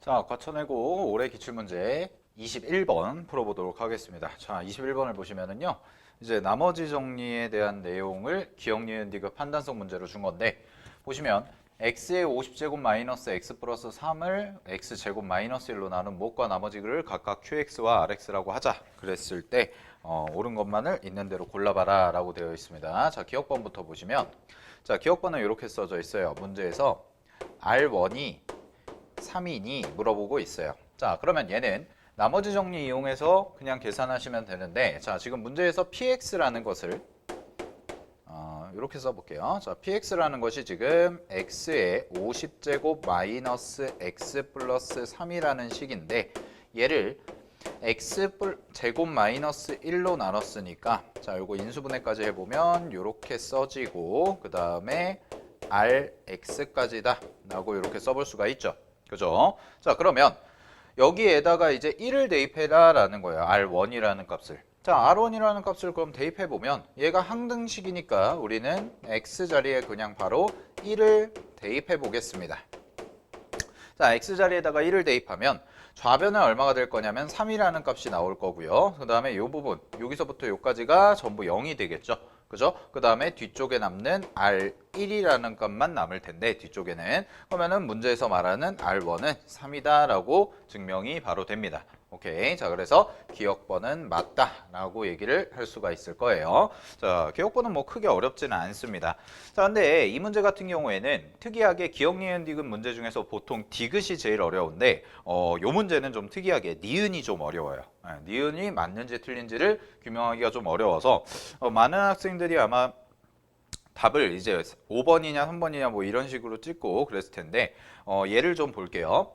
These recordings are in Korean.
자, 과천해고 올해 기출문제 21번 풀어보도록 하겠습니다. 자, 21번을 보시면은요. 이제 나머지 정리에 대한 내용을 기억, 니은, 디귿 판단성 문제로 준 건데 보시면 x의 50제곱 마이너스 x 플러스 3을 x제곱 마이너스 1로 나눈 무엇과 나머지 를 각각 qx와 rx라고 하자 그랬을 때 어, 옳은 것만을 있는 대로 골라봐라 라고 되어 있습니다. 자, 기억번부터 보시면 자, 기억번은 이렇게 써져 있어요. 문제에서 r1이 3이니 물어보고 있어요. 자, 그러면 얘는 나머지 정리 이용해서 그냥 계산하시면 되는데 자, 지금 문제에서 px라는 것을 어, 이렇게 써볼게요. 자, px라는 것이 지금 x의 50제곱 마이너스 x 플러스 3이라는 식인데 얘를 x 뿔- 제곱 마이너스 1로 나눴으니까 자, 요거 인수분해까지 해보면 이렇게 써지고 그 다음에 rx까지다 라고 이렇게 써볼 수가 있죠. 그죠? 자, 그러면 여기에다가 이제 1을 대입해라 라는 거예요. R1이라는 값을. 자, R1이라는 값을 그럼 대입해 보면 얘가 항등식이니까 우리는 X 자리에 그냥 바로 1을 대입해 보겠습니다. 자, X 자리에다가 1을 대입하면 좌변은 얼마가 될 거냐면 3이라는 값이 나올 거고요. 그 다음에 이 부분, 여기서부터 여기까지가 전부 0이 되겠죠. 그죠? 그 다음에 뒤쪽에 남는 R1이라는 값만 남을 텐데 뒤쪽에는 그러면은 문제에서 말하는 R1은 3이다라고 증명이 바로 됩니다. 오케이. 자, 그래서 기억번은 맞다라고 얘기를 할 수가 있을 거예요. 자, 기억번은 뭐 크게 어렵지는 않습니다. 자, 근데 이 문제 같은 경우에는 특이하게 기억, 니은, 디귿 문제 중에서 보통 디귿이 제일 어려운데 어, 요 문제는 좀 특이하게 니은이 좀 어려워요. 네, 니은이 맞는지 틀린지를 규명하기가 좀 어려워서 어, 많은 학생들이 아마 답을 이제 5번이냐 3번이냐 뭐 이런 식으로 찍고 그랬을 텐데 어, 예를 좀 볼게요.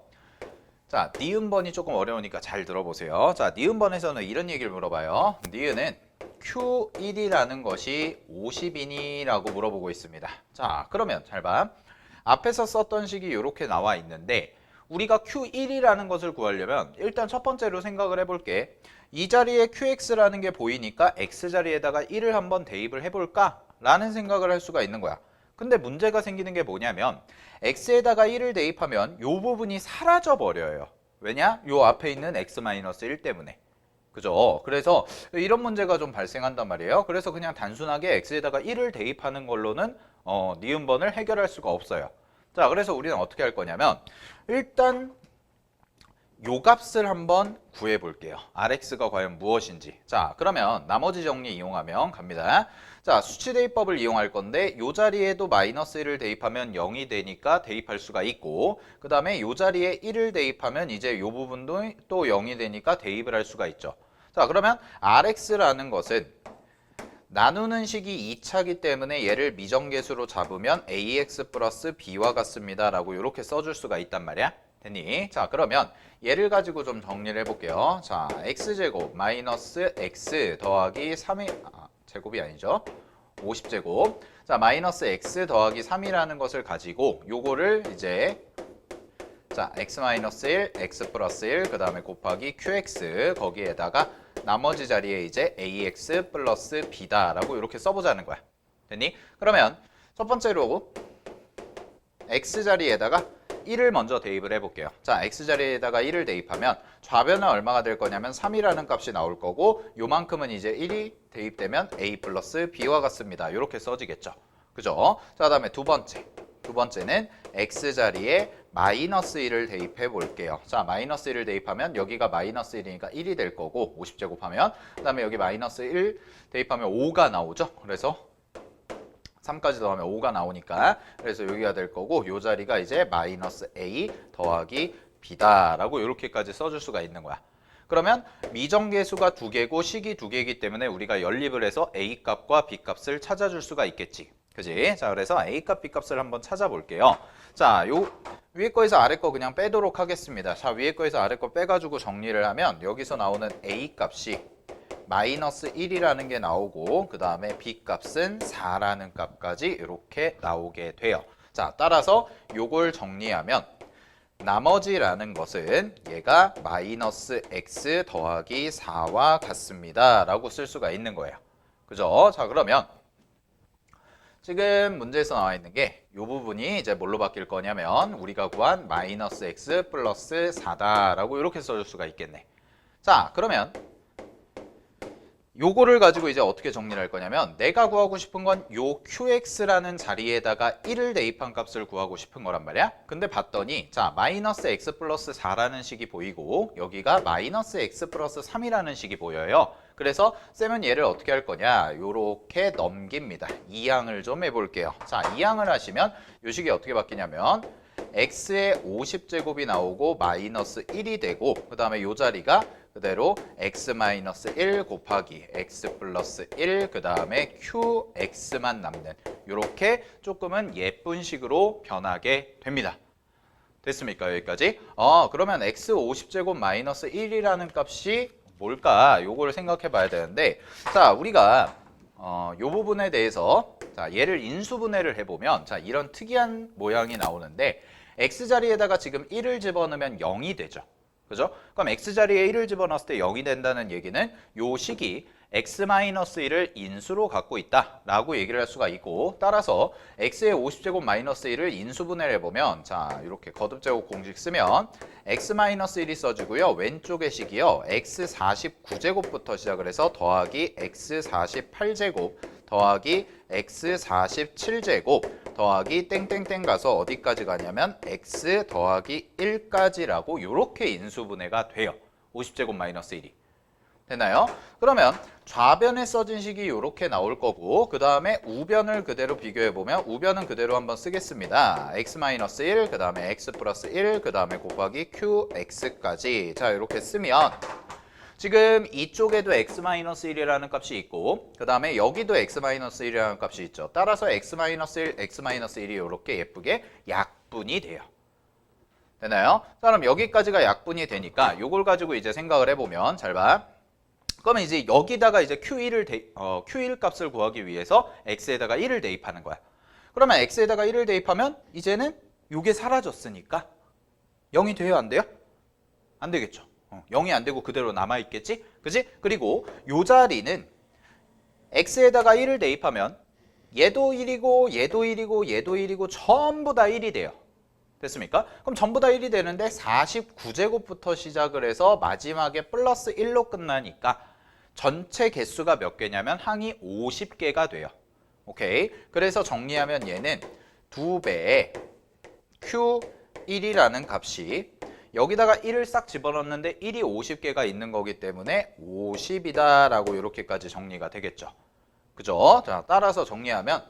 자, 니은번이 조금 어려우니까 잘 들어보세요. 자, 니은번에서는 이런 얘기를 물어봐요. 니은은 Q1이라는 것이 50이니라고 물어보고 있습니다. 자, 그러면 잘 봐. 앞에서 썼던 식이 이렇게 나와 있는데 우리가 Q1이라는 것을 구하려면 일단 첫 번째로 생각을 해볼게. 이 자리에 QX라는 게 보이니까 X 자리에다가 1을 한번 대입을 해볼까? 라는 생각을 할 수가 있는 거야. 근데 문제가 생기는 게 뭐냐면 x에다가 1을 대입하면 요 부분이 사라져 버려요. 왜냐? 요 앞에 있는 x-1 때문에. 그죠? 그래서 이런 문제가 좀 발생한단 말이에요. 그래서 그냥 단순하게 x에다가 1을 대입하는 걸로는 어, 니은번을 해결할 수가 없어요. 자, 그래서 우리는 어떻게 할 거냐면 일단 요 값을 한번 구해 볼게요. rx가 과연 무엇인지. 자, 그러면 나머지 정리 이용하면 갑니다. 자, 수치 대입법을 이용할 건데 요 자리에도 마이너스 1을 대입하면 0이 되니까 대입할 수가 있고 그 다음에 요 자리에 1을 대입하면 이제 요 부분도 또 0이 되니까 대입을 할 수가 있죠. 자, 그러면 rx라는 것은 나누는 식이 2차기 때문에 얘를 미정계수로 잡으면 ax 플러스 b와 같습니다 라고 이렇게 써줄 수가 있단 말이야. 됐니? 자 그러면 얘를 가지고 좀 정리를 해볼게요. 자 x제곱 마이너스 x 더하기 3이 아, 제곱이 아니죠. 50제곱 자 마이너스 x 더하기 3이라는 것을 가지고 요거를 이제 자 x 마이너스 1, x 플러스 1, 그 다음에 곱하기 qx 거기에다가 나머지 자리에 이제 ax 플러스 b다라고 이렇게 써보자는 거야. 됐니? 그러면 첫 번째로 x 자리에다가 1을 먼저 대입을 해볼게요. 자, x 자리에다가 1을 대입하면 좌변은 얼마가 될 거냐면 3이라는 값이 나올 거고 요만큼은 이제 1이 대입되면 a 플러스 b와 같습니다. 이렇게 써지겠죠. 그죠? 자, 다음에 두 번째. 두 번째는 x 자리에 마이너스 1을 대입해 볼게요. 자, 마이너스 1을 대입하면 여기가 마이너스 1이니까 1이 될 거고 50제곱 하면 그 다음에 여기 마이너스 1 대입하면 5가 나오죠. 그래서 3까지 더하면 5가 나오니까 그래서 여기가 될 거고 요 자리가 이제 마이너스 a 더하기 b다라고 이렇게까지 써줄 수가 있는 거야. 그러면 미정계수가 두 개고 식이 두 개이기 때문에 우리가 연립을 해서 a 값과 b 값을 찾아줄 수가 있겠지. 그지? 자, 그래서 a 값, b 값을 한번 찾아볼게요. 자, 요 위에 거에서 아래 거 그냥 빼도록 하겠습니다. 자, 위에 거에서 아래 거 빼가지고 정리를 하면 여기서 나오는 a 값이 마이너스 1이라는 게 나오고 그 다음에 b 값은 4라는 값까지 이렇게 나오게 돼요. 자, 따라서 요걸 정리하면 나머지라는 것은 얘가 마이너스 x 더하기 4와 같습니다. 라고 쓸 수가 있는 거예요. 그죠? 자, 그러면 지금 문제에서 나와 있는 게 이 부분이 이제 뭘로 바뀔 거냐면 우리가 구한 마이너스 x 플러스 4다라고 이렇게 써줄 수가 있겠네. 자, 그러면 요거를 가지고 이제 어떻게 정리를 할 거냐면 내가 구하고 싶은 건 요 qx라는 자리에다가 1을 대입한 값을 구하고 싶은 거란 말이야. 근데 봤더니 자 마이너스 x 플러스 4라는 식이 보이고 여기가 마이너스 x 플러스 3이라는 식이 보여요. 그래서 쌤은 얘를 어떻게 할 거냐 요렇게 넘깁니다. 이항을 좀 해볼게요. 자 이항을 하시면 요 식이 어떻게 바뀌냐면 x의 50제곱이 나오고 마이너스 1이 되고 그 다음에 요 자리가 그대로 x 마이너스 1 곱하기 x 플러스 1 그 다음에 qx만 남는 이렇게 조금은 예쁜 식으로 변하게 됩니다. 됐습니까 여기까지? 어 그러면 x 50제곱 마이너스 1이라는 값이 뭘까? 요거를 생각해 봐야 되는데 자 우리가 어, 요 부분에 대해서 자 얘를 인수분해를 해보면 자 이런 특이한 모양이 나오는데 x 자리에다가 지금 1을 집어넣으면 0이 되죠. 그죠? 그럼 x 자리에 1을 집어넣었을 때 0이 된다는 얘기는 요 식이 x-1을 인수로 갖고 있다라고 얘기를 할 수가 있고 따라서 x의 50제곱 마이너스 1을 인수분해를 해보면 자 이렇게 거듭제곱 공식 쓰면 x-1이 써지고요. 왼쪽의 식이요. x49제곱부터 시작을 해서 더하기 x48제곱 더하기 x47제곱 더하기 땡땡땡 가서 어디까지 가냐면 x 더하기 1까지라고 이렇게 인수분해가 돼요. 50제곱 마이너스 1이. 되나요? 그러면 좌변에 써진 식이 이렇게 나올 거고 그 다음에 우변을 그대로 비교해 보면 우변은 그대로 한번 쓰겠습니다. x-1, 그 다음에 x 플러스 1, 그 다음에 곱하기 qx까지 자 이렇게 쓰면 지금 이쪽에도 x-1이라는 값이 있고 그 다음에 여기도 x-1이라는 값이 있죠. 따라서 x-1, x-1이 이렇게 예쁘게 약분이 돼요. 되나요? 자, 그럼 여기까지가 약분이 되니까 이걸 가지고 이제 생각을 해보면 잘 봐. 그러면 이제 여기다가 이제 q1을 대, 어, q1 값을 구하기 위해서 x에다가 1을 대입하는 거야. 그러면 x에다가 1을 대입하면 이제는 이게 사라졌으니까 0이 돼요, 안 돼요? 안 되겠죠. 어, 0이 안 되고 그대로 남아 있겠지? 그지? 그리고 요 자리는 x에다가 1을 대입하면 얘도 1이고 얘도 1이고 얘도 1이고 전부 다 1이 돼요. 됐습니까? 그럼 전부 다 1이 되는데 49제곱부터 시작을 해서 마지막에 플러스 1로 끝나니까 전체 개수가 몇 개냐면 항이 50개가 돼요. 오케이. 그래서 정리하면 얘는 두 배의 Q1이라는 값이 여기다가 1을 싹 집어넣는데 1이 50개가 있는 거기 때문에 50이다 라고 이렇게까지 정리가 되겠죠. 그죠? 자, 따라서 정리하면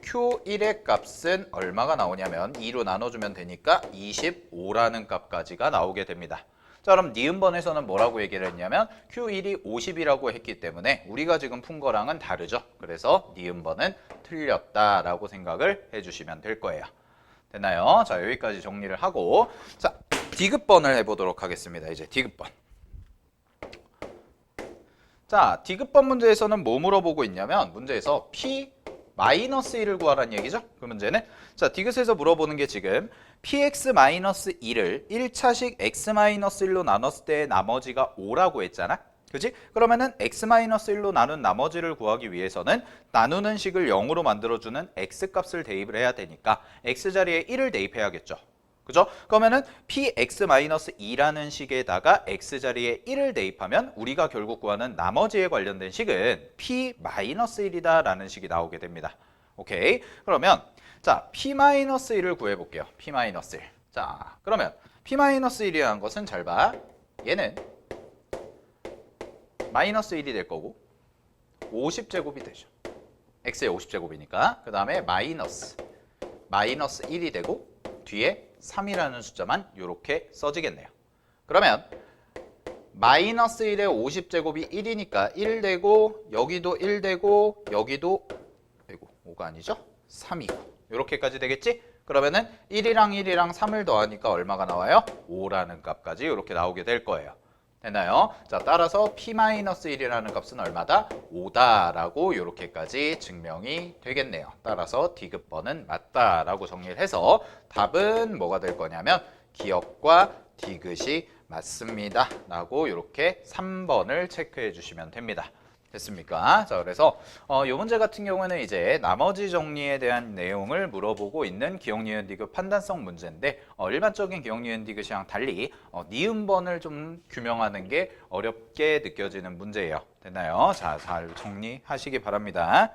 Q1의 값은 얼마가 나오냐면 2로 나눠주면 되니까 25라는 값까지가 나오게 됩니다. 자 그럼 니은번에서는 뭐라고 얘기를 했냐면 Q1이 50이라고 했기 때문에 우리가 지금 푼 거랑은 다르죠. 그래서 니은번은 틀렸다라고 생각을 해주시면 될 거예요. 됐나요? 자 여기까지 정리를 하고 자 디귿번을 해보도록 하겠습니다. 이제 디귿번. 자 디귿번 문제에서는 뭐 물어보고 있냐면 문제에서 P 마이너스 1을 구하라는 얘기죠. 그 문제는 자 디귿에서 물어보는 게 지금 px 마이너스 1을 1차식 x 마이너스 1로 나눴을 때 나머지가 5라고 했잖아. 그지? 그러면은 x 마이너스 1로 나눈 나머지를 구하기 위해서는 나누는 식을 0으로 만들어주는 x 값을 대입을 해야 되니까 x 자리에 1을 대입해야겠죠. 그죠? 그러면은 px-2라는 식에다가 x 자리에 1을 대입하면 우리가 결국 구하는 나머지에 관련된 식은 p-1이다라는 식이 나오게 됩니다. 오케이? 그러면 자, p-1을 구해 볼게요. p-1. 자, 그러면 p-1이라는 것은 잘 봐. 얘는 마이너스 1이 될 거고 50제곱이 되죠. x의 50제곱이니까. 그다음에 마이너스 마이너스 1이 되고 뒤에 3이라는 숫자만 이렇게 써지겠네요. 그러면 마이너스 1의 50제곱이 1이니까 1 되고 여기도 1 되고 여기도 아이고 5가 아니죠? 3이고 이렇게까지 되겠지? 그러면은 1이랑 1이랑 3을 더하니까 얼마가 나와요? 5라는 값까지 이렇게 나오게 될 거예요. 됐나요? 자, 따라서 p-1이라는 값은 얼마다? 5다라고 이렇게까지 증명이 되겠네요. 따라서 디귿번은 맞다라고 정리를 해서 답은 뭐가 될 거냐면 기억과 디귿이 맞습니다. 라고 이렇게 3번을 체크해 주시면 됩니다. 됐습니까? 자, 그래서 어, 이 문제 같은 경우에는 이제 나머지 정리에 대한 내용을 물어보고 있는 기억 니은 디귿 판단성 문제인데 어, 일반적인 기억 니은 디귿이랑 달리 어, 니은번을 좀 규명하는 게 어렵게 느껴지는 문제예요. 됐나요? 자, 잘 정리하시기 바랍니다.